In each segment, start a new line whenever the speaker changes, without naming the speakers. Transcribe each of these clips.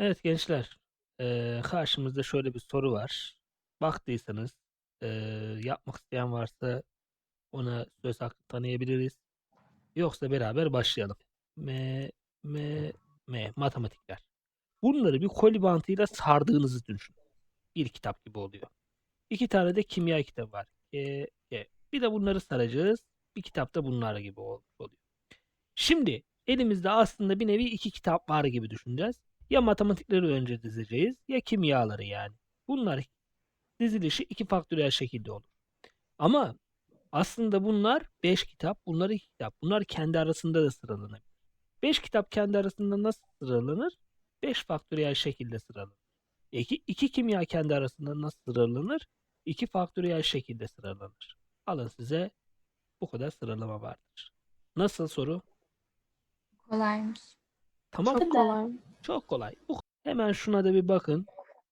Evet gençler, eee, karşımızda şöyle bir soru var. Baktıysanız eee, yapmak isteyen varsa ona söz hakkı tanıyabiliriz. Yoksa beraber başlayalım. M, M, M, matematikler. Bunları bir koli bantıyla sardığınızı düşünün. Bir kitap gibi oluyor. İki tane de kimya kitabı var. G, G. Bir de bunları saracağız. Bir kitapta bunlar gibi oluyor. Şimdi elimizde aslında bir nevi iki kitap var gibi düşüneceğiz. Ya matematikleri önce dizeceğiz ya kimyaları yani. Bunlar dizilişi iki faktöriyel şekilde olur. Ama aslında bunlar 5 kitap, bunlar 2 kitap. Bunlar kendi arasında da sıralanır. 5 kitap kendi arasında nasıl sıralanır? 5 faktöriyel şekilde sıralanır. 2, 2 kimya kendi arasında nasıl sıralanır? 2 faktöriyel şekilde sıralanır. Alın size bu kadar sıralama vardır. Nasıl soru?
Kolaymış.
Tamam.
Çok kolay.
Çok kolay. Bu hemen şuna da bir bakın.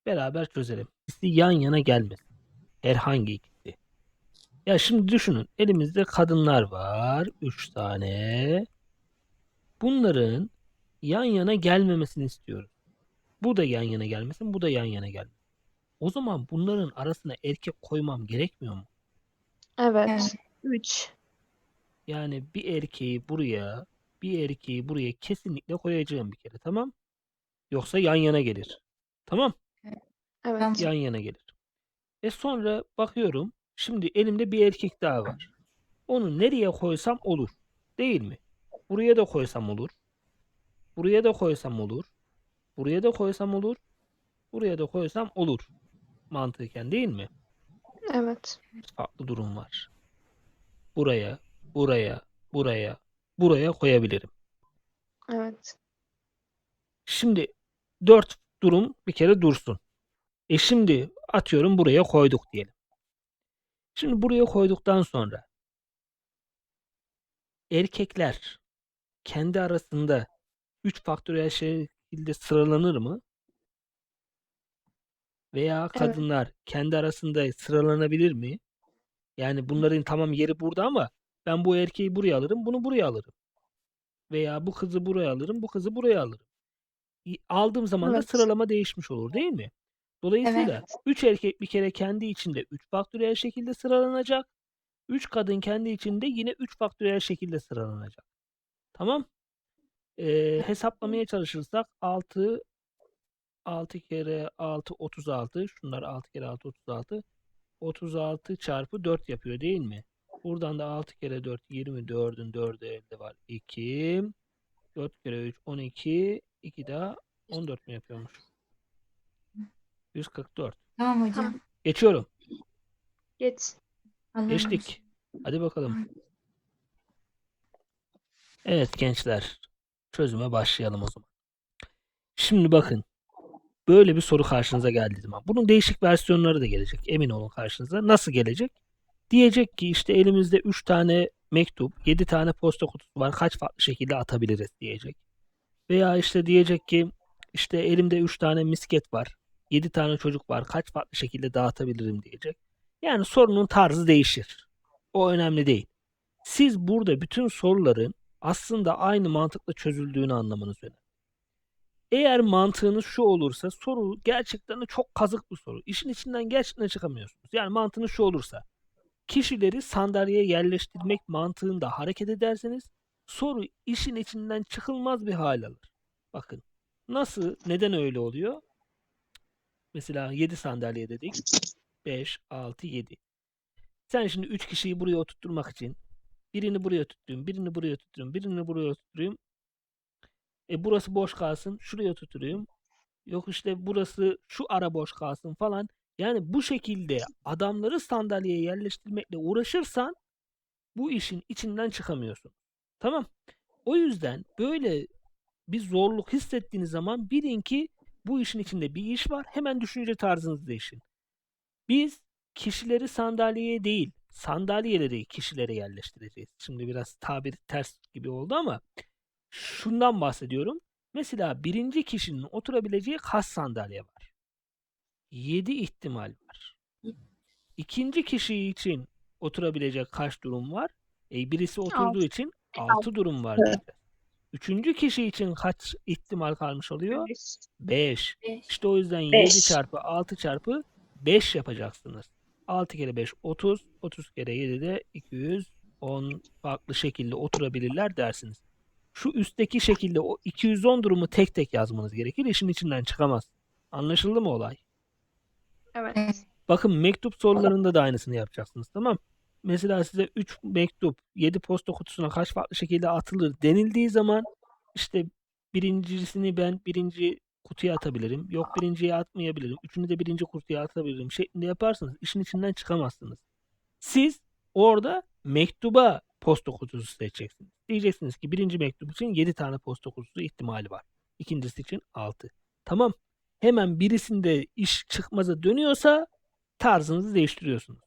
Beraber çözelim. İkisi yan yana gelmesin. Herhangi ikisi. Ya şimdi düşünün. Elimizde kadınlar var. Üç tane. Bunların yan yana gelmemesini istiyoruz. Bu da yan yana gelmesin. Bu da yan yana gelmesin. O zaman bunların arasına erkek koymam gerekmiyor mu?
Evet.
Evet.
3.
Yani bir erkeği buraya, bir erkeği buraya kesinlikle koyacağım bir kere. Tamam? Yoksa yan yana gelir. Tamam?
Evet.
Yan yana gelir. E sonra bakıyorum. Şimdi elimde bir erkek daha var. Onu nereye koysam olur. Değil mi? Buraya da koysam olur. Buraya da koysam olur. Buraya da koysam olur. Buraya da koysam olur. Mantıken değil mi?
Evet.
Farklı durum var. Buraya, buraya, buraya, buraya koyabilirim.
Evet.
Şimdi dört durum bir kere dursun. E şimdi atıyorum buraya koyduk diyelim. Şimdi buraya koyduktan sonra erkekler kendi arasında 3 faktöriyel şekilde sıralanır mı? Veya kadınlar kendi arasında sıralanabilir mi? Yani bunların tamam yeri burada ama ben bu erkeği buraya alırım, bunu buraya alırım. Veya bu kızı buraya alırım, bu kızı buraya alırım. İ- Aldığım zaman da
Evet.
sıralama değişmiş olur değil mi? Dolayısıyla
Evet.
3 erkek bir kere kendi içinde 3 faktöriyel şekilde sıralanacak. 3 kadın kendi içinde yine 3 faktöriyel şekilde sıralanacak. Tamam? Ee, hesaplamaya çalışırsak 6 6 kere 6 36. Şunlar 6 kere 6 36. 36 çarpı 4 yapıyor değil mi? Buradan da 6 kere 4 24'ün 4'ü elde var. 2 4 kere 3 12 2 daha 14 mi yapıyormuş? 144.
Tamam hocam.
Tamam.
Geçiyorum.
Geç.
Allah'ım.
Geçtik. Hadi bakalım. Evet gençler. Çözüme başlayalım o zaman. Şimdi bakın. Böyle bir soru karşınıza geldiği zaman. Bunun değişik versiyonları da gelecek. Emin olun karşınıza. Nasıl gelecek? Diyecek ki işte elimizde 3 tane mektup, 7 tane posta kutusu var. Kaç farklı şekilde atabiliriz diyecek. Veya işte diyecek ki işte elimde 3 tane misket var. 7 tane çocuk var. Kaç farklı şekilde dağıtabilirim diyecek. Yani sorunun tarzı değişir. O önemli değil. Siz burada bütün soruların aslında aynı mantıkla çözüldüğünü anlamanız önemli. Eğer mantığınız şu olursa soru gerçekten de çok kazık bir soru. İşin içinden gerçekten çıkamıyorsunuz. Yani mantığınız şu olursa kişileri sandalyeye yerleştirmek mantığında hareket ederseniz soru işin içinden çıkılmaz bir hal alır. Bakın nasıl neden öyle oluyor? Mesela 7 sandalye dedik. 5, 6, 7. Sen şimdi 3 kişiyi buraya oturtturmak için birini buraya tutturayım, birini buraya tutturayım, birini buraya tutturayım. E burası boş kalsın, şuraya tutturayım. Yok işte burası şu ara boş kalsın falan. Yani bu şekilde adamları sandalyeye yerleştirmekle uğraşırsan bu işin içinden çıkamıyorsun. Tamam. O yüzden böyle bir zorluk hissettiğiniz zaman bilin ki bu işin içinde bir iş var. Hemen düşünce tarzınızı değişin. Biz kişileri sandalyeye değil, sandalyeleri kişilere yerleştireceğiz. Şimdi biraz tabir ters gibi oldu ama şundan bahsediyorum. Mesela birinci kişinin oturabileceği kaç sandalye var? 7 ihtimal var. İkinci kişi için oturabilecek kaç durum var? E, birisi oturduğu
Altı.
için 6 durum var
Evet.
diyeceğiz. Üçüncü kişi için kaç ihtimal kalmış oluyor?
Beş.
5.
5.
İşte o yüzden 7
Beş.
çarpı 6 çarpı 5 yapacaksınız. 6 kere 5 30. 30 kere 7 de 210 farklı şekilde oturabilirler dersiniz. Şu üstteki şekilde o 210 durumu tek tek yazmanız gerekir. İşin içinden çıkamaz. Anlaşıldı mı olay?
Evet.
Bakın mektup sorularında da aynısını yapacaksınız tamam. Mesela size 3 mektup 7 posta kutusuna kaç farklı şekilde atılır denildiği zaman işte birincisini ben birinci kutuya atabilirim. Yok birinciye atmayabilirim. Üçünü de birinci kutuya atabilirim şeklinde yaparsanız işin içinden çıkamazsınız. Siz orada mektuba posta kutusu seçeceksiniz. Diyeceksiniz ki birinci mektup için 7 tane posta kutusu ihtimali var. İkincisi için 6. Tamam. Hemen birisinde iş çıkmaza dönüyorsa tarzınızı değiştiriyorsunuz.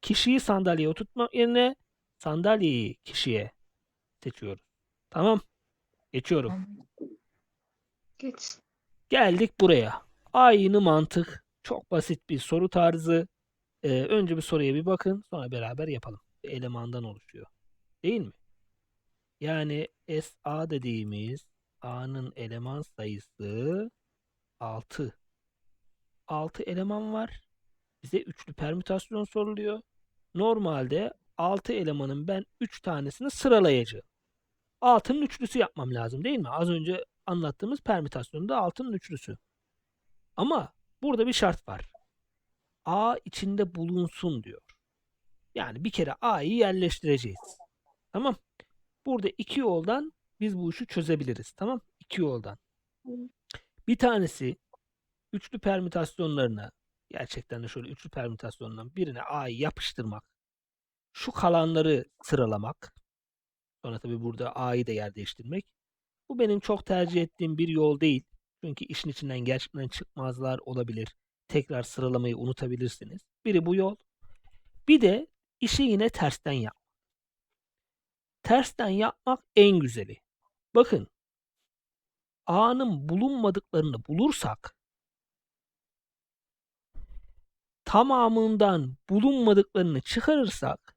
Kişiyi sandalyeye oturtmak yerine sandalyeyi kişiye seçiyoruz. Tamam. Geçiyorum.
Geç.
Geldik buraya. Aynı mantık. Çok basit bir soru tarzı. Ee, önce bir soruya bir bakın. Sonra beraber yapalım. Bir elemandan oluşuyor. Değil mi? Yani SA dediğimiz A'nın eleman sayısı 6. 6 eleman var. Bize üçlü permütasyon soruluyor. Normalde 6 elemanın ben 3 tanesini sıralayacağım. 6'nın üçlüsü yapmam lazım değil mi? Az önce anlattığımız permütasyonda 6'nın üçlüsü. Ama burada bir şart var. A içinde bulunsun diyor. Yani bir kere A'yı yerleştireceğiz. Tamam. Burada iki yoldan biz bu işi çözebiliriz. Tamam. İki yoldan. Bir tanesi üçlü permütasyonlarına gerçekten de şöyle üçlü permütasyondan birine A'yı yapıştırmak. Şu kalanları sıralamak. Sonra tabii burada A'yı da yer değiştirmek. Bu benim çok tercih ettiğim bir yol değil. Çünkü işin içinden gerçekten çıkmazlar olabilir. Tekrar sıralamayı unutabilirsiniz. Biri bu yol. Bir de işi yine tersten yap. Tersten yapmak en güzeli. Bakın A'nın bulunmadıklarını bulursak tamamından bulunmadıklarını çıkarırsak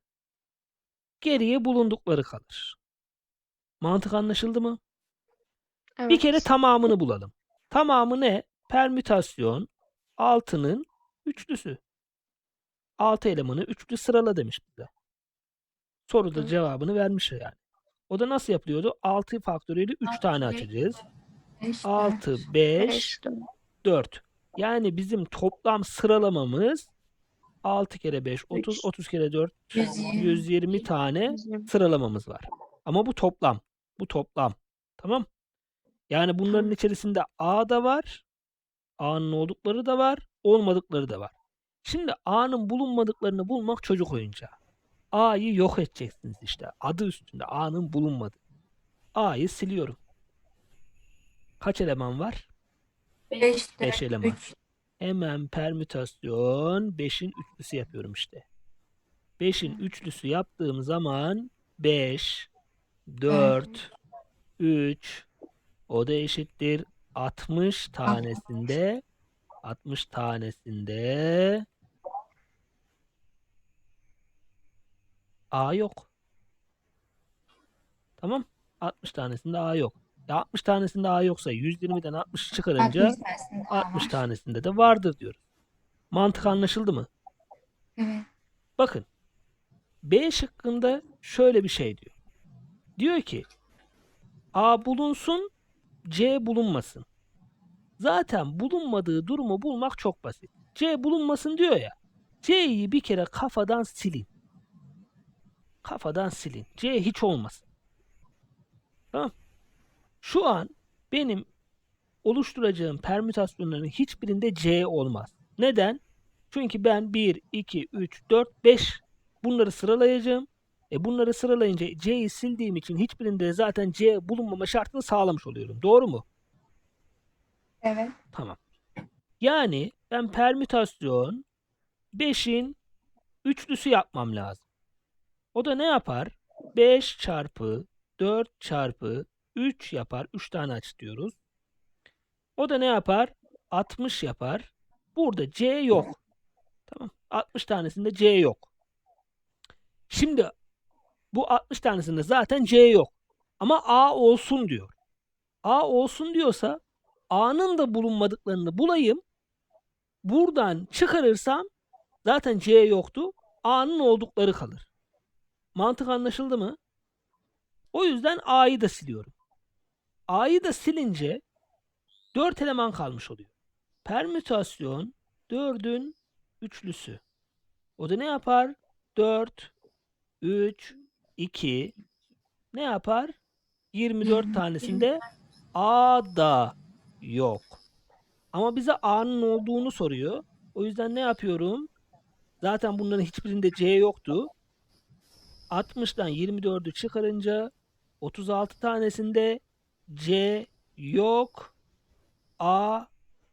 geriye bulundukları kalır. Mantık anlaşıldı mı? Bir
Evet.
kere tamamını bulalım. Tamamı ne? Permütasyon 6'nın üçlüsü. 6 elemanı üçlü sırala demiş bize. Soruda
Hı.
cevabını vermiş yani. O da nasıl yapılıyordu? 6 faktöriyeli 3 tane açacağız. 6, 5,
Beş.
4. Yani bizim toplam sıralamamız 6 kere 5, 30,
Üç.
30 kere 4,
120.
120 tane
Yüz-
sıralamamız var. Ama bu toplam. Bu toplam. Tamam. Yani bunların içerisinde A da var. A'nın oldukları da var. Olmadıkları da var. Şimdi A'nın bulunmadıklarını bulmak çocuk oyuncağı. A'yı yok edeceksiniz işte. Adı üstünde A'nın bulunmadığı. A'yı siliyorum. Kaç eleman var?
5
Beş eleman. Hemen permütasyon 5'in üçlüsü yapıyorum işte. 5'in üçlüsü yaptığım zaman 5, 4, 3 o da eşittir 60 tanesinde 60 tanesinde A yok. Tamam. 60 tanesinde A yok. Ya 60 tanesinde A yoksa 120'den 60 çıkarınca 60 tanesinde de vardır diyoruz. Mantık anlaşıldı mı?
Evet.
Bakın. B şıkkında şöyle bir şey diyor. Diyor ki A bulunsun, C bulunmasın. Zaten bulunmadığı durumu bulmak çok basit. C bulunmasın diyor ya. C'yi bir kere kafadan silin. Kafadan silin. C hiç olmasın. Tamam. Şu an benim oluşturacağım permütasyonların hiçbirinde C olmaz. Neden? Çünkü ben 1, 2, 3, 4, 5 bunları sıralayacağım. E bunları sıralayınca C'yi sildiğim için hiçbirinde zaten C bulunmama şartını sağlamış oluyorum. Doğru mu?
Evet.
Tamam. Yani ben permütasyon 5'in üçlüsü yapmam lazım. O da ne yapar? 5 çarpı 4 çarpı 3 yapar. 3 tane aç diyoruz. O da ne yapar? 60 yapar. Burada C yok. Tamam. 60 tanesinde C yok. Şimdi bu 60 tanesinde zaten C yok. Ama A olsun diyor. A olsun diyorsa A'nın da bulunmadıklarını bulayım. Buradan çıkarırsam zaten C yoktu. A'nın oldukları kalır. Mantık anlaşıldı mı? O yüzden A'yı da siliyorum. A'yı da silince 4 eleman kalmış oluyor. Permütasyon 4'ün üçlüsü. O da ne yapar? 4, 3, 2 ne yapar? 24 tanesinde A da yok. Ama bize A'nın olduğunu soruyor. O yüzden ne yapıyorum? Zaten bunların hiçbirinde C yoktu. 60'dan 24'ü çıkarınca 36 tanesinde C yok. A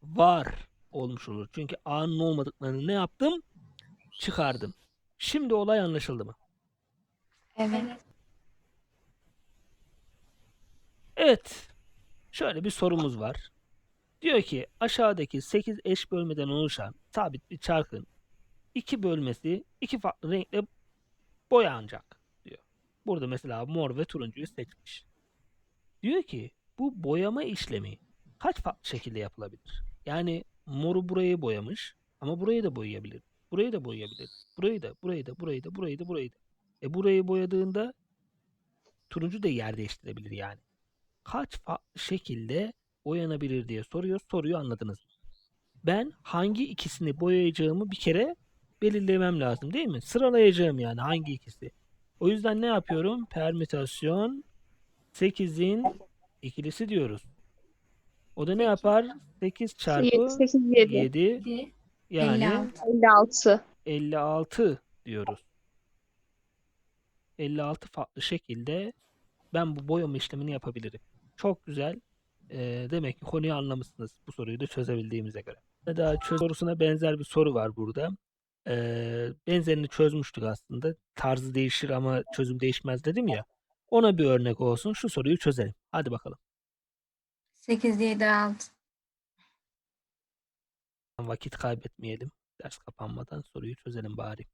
var olmuş olur. Çünkü A'nın olmadıklarını ne yaptım? Çıkardım. Şimdi olay anlaşıldı mı?
Evet.
Evet. Şöyle bir sorumuz var. Diyor ki aşağıdaki 8 eş bölmeden oluşan sabit bir çarkın iki bölmesi iki farklı renkle boyanacak diyor. Burada mesela mor ve turuncuyu seçmiş. Diyor ki bu boyama işlemi kaç farklı şekilde yapılabilir? Yani moru burayı boyamış ama burayı da boyayabilir. Burayı da boyayabilir. Burayı da, burayı da, burayı da, burayı da, burayı da. E burayı boyadığında turuncu da yer değiştirebilir yani. Kaç farklı şekilde boyanabilir diye soruyor. Soruyu anladınız. mı? Ben hangi ikisini boyayacağımı bir kere belirlemem lazım değil mi? Sıralayacağım yani hangi ikisi. O yüzden ne yapıyorum? Permütasyon 8'in ikilisi diyoruz. O da ne yapar? 8 çarpı
7, 8, 7.
7
7,
yani
56.
56.
56 diyoruz. 56 farklı şekilde ben bu boyama işlemini yapabilirim. Çok güzel. Ee, demek ki konuyu anlamışsınız bu soruyu da çözebildiğimize göre. Daha çöz sorusuna benzer bir soru var burada. Ee, benzerini çözmüştük aslında. Tarzı değişir ama çözüm değişmez dedim ya. Ona bir örnek olsun. Şu soruyu çözelim. Hadi bakalım.
8, 7, 6.
Vakit kaybetmeyelim. Ders kapanmadan soruyu çözelim bari.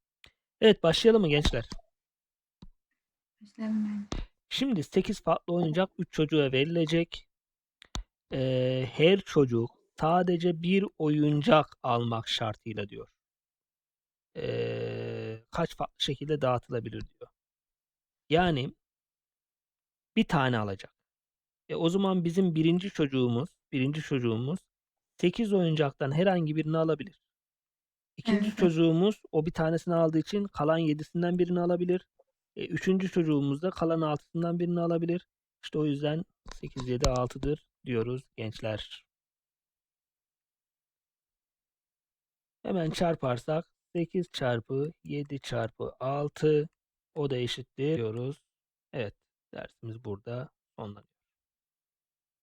Evet başlayalım mı gençler?
Başlayalım ben.
Şimdi 8 farklı oyuncak 3 çocuğa verilecek. Ee, her çocuk sadece bir oyuncak almak şartıyla diyor. Ee, kaç farklı şekilde dağıtılabilir diyor. Yani bir tane alacak. E, o zaman bizim birinci çocuğumuz, birinci çocuğumuz 8 oyuncaktan herhangi birini alabilir. İkinci çocuğumuz o bir tanesini aldığı için kalan 7'sinden birini alabilir. E, üçüncü çocuğumuz da kalan 6'sından birini alabilir. İşte o yüzden 8, 7, 6'dır diyoruz gençler. Hemen çarparsak 8 çarpı 7 çarpı 6 o da eşittir diyoruz. Evet dersimiz burada sonlanıyor.